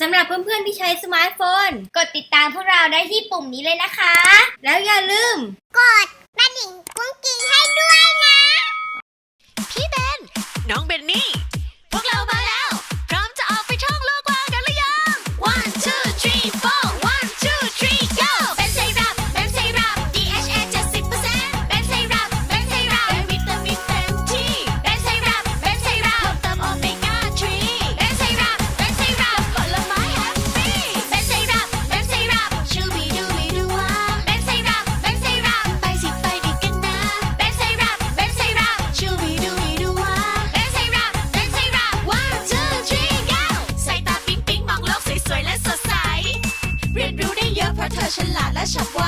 สำหรับเพื่อนๆที่ใช้สมาร์ทโฟน กดติดตามพวกเราได้ที่ปุ่มนี้เลยนะคะ แล้วอย่าลืม กดกระดิ่งกุ้งกิ้งให้ด้วยนะ พี่เบน น้องเบนนี่ะเธอฉลาดและฉับไว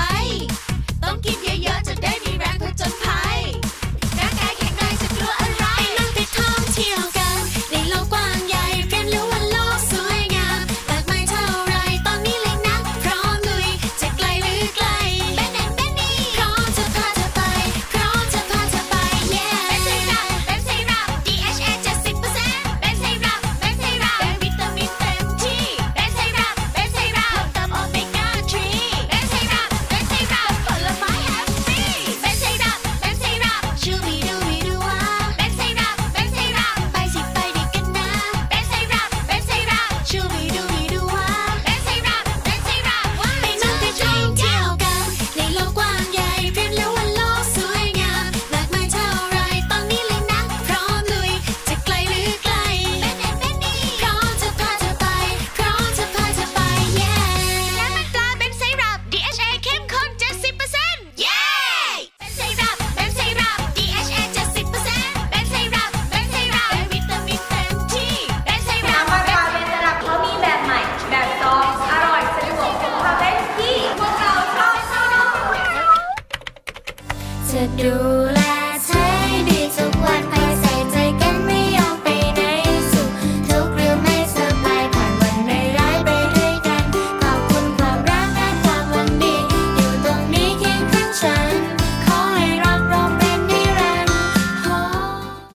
to-do list.